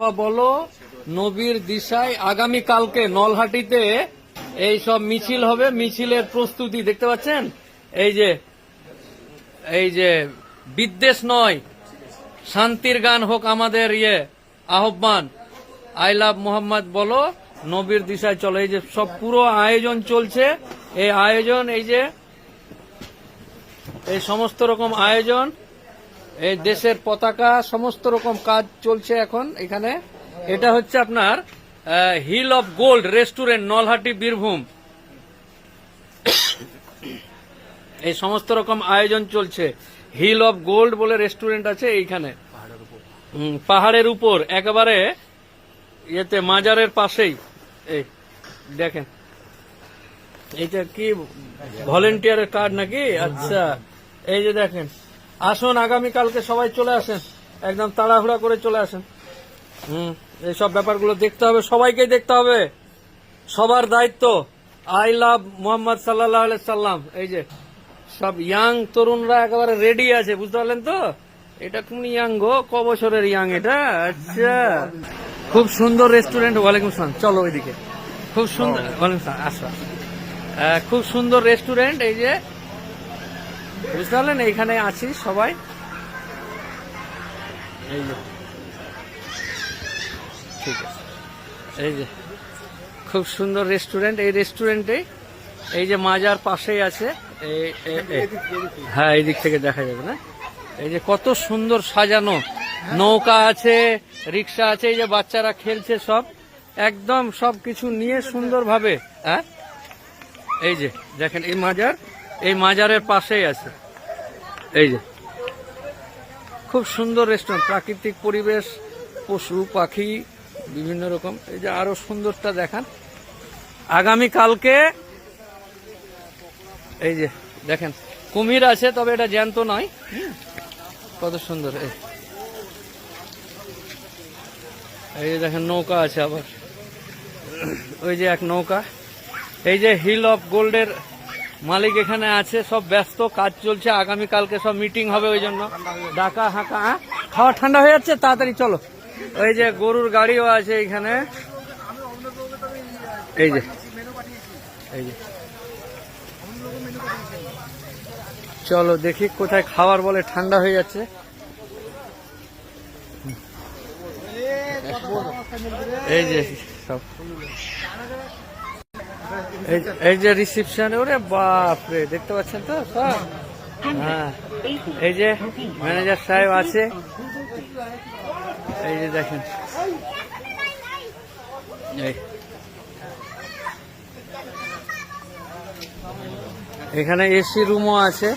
বলো, নবীর দিশায় আগামী কালকে নলহাটিতে এই সব মিছিল হবে, মিছিলের প্রস্তুতি, দেখতে পাচ্ছেন? এই যে এই যে বিদ্বেষ নয়, শান্তির গান হোক আমাদের ইয়ে আহ্বান। আই লাভ মোহাম্মদ, বলো, নবীর দিশায় চলো। এই যে সব পুরো আয়োজন চলছে, এই আয়োজন, এই যে, এই সমস্ত রকম আয়োজন এই দেশের পতাকা, সমস্ত রকম কাজ চলছে এখন এখানে। এটা হচ্ছে আপনার hill of gold restaurant Nalhati, Birbhum. এই সমস্ত রকম আয়োজন চলছে। হিল অফ গোল্ড বলে রেস্টুরেন্ট আছে এইখানে। পাহাড়ের উপর, একেবারে ইয়েতে, মাজারের পাশেই। এই, দেখেন। এইটা কি ভলেন্টিয়ারের কার্ড নাকি? আচ্ছা এই যে দেখেন। আসুন আগামী কালকে সবাই চলে আসেন। একদম তাড়াহুড়া করে চলে আসেন। হুম, এইসব ব্যাপারগুলো দেখতে হবে, সবাইকে দেখতে হবে। সবার দায়িত্ব। আই লাভ মোহাম্মদ সাল্লাহ সাল্লাম। এই যে, সব ইয়াং তরুণরা একেবারে রেডি আছে, বুঝতে পারলেন তো? এটা কোন ইয়াং গো? ক বছরের ইয়াং এটা? আচ্ছা। খুব সুন্দর রেস্টুরেন্ট ওয়ালাইকুম সালাম চলো ওইদিকে। খুব সুন্দর, ওয়ালাইকুম সালাম আসো। খুব সুন্দর রেস্টুরেন্ট এই যে বুঝতে পারলেন এইখানে আছি সবাই। এই যে। ঠিক আছে। এই যে। খুব সুন্দর রেস্টুরেন্ট, এই রেস্টুরেন্টে, এই যে মাজার পাশেই আছে হ্যাঁ এই দিক থেকে দেখা যাবে না? এই যে কত সুন্দর সাজানো। নৌকা আছে, রিক্সা আছে, এই যে বাচ্চারা খেলছে সব। একদম সব কিছু নিয়ে সুন্দরভাবে হ্যাঁ এই যে, দেখেন এই মাজার। এই মাজারের পাশেই আছে। এই যে। খুব সুন্দর রেস্টুরেন্ট প্রাকৃতিক পরিবেশ, পশু, পাখি, বিভিন্ন রকম। এই যে আরও সুন্দরটা দেখান। আগামী কালকে এই যে, দেখেন, কুমির আছে, তবে এটা জ্যান্ত নয়। কত সুন্দর, এই। এই যে দেখেন, নৌকা আছে আবার। ওই যে এক নৌকা। এই যে হিল অফ গোল্ডের মালিক এখানে আছে, সব ব্যস্ত, কাজ চলছে, আগামী কালকে সব মিটিং হবে ওই জন্য। ডাকা, হাঁকা? খাওয়া ঠান্ডা হয়ে যাচ্ছে? তাড়াতাড়ি চলো। ওই যে গরুর গাড়িও আছে এখানে। এই যে এই যে। চলো দেখি কোথায় খাবার বলে ঠান্ডা হয়ে যাচ্ছে। এই যে সব। এই যে- রিসিপশন ওরে বাপরে, দেখতে পাচ্ছেন তো সব? হ্যাঁ। এই যে ম্যানেজার সাহেব আছে। এই যে দেখেন। এখানে এসি রুমও আছে।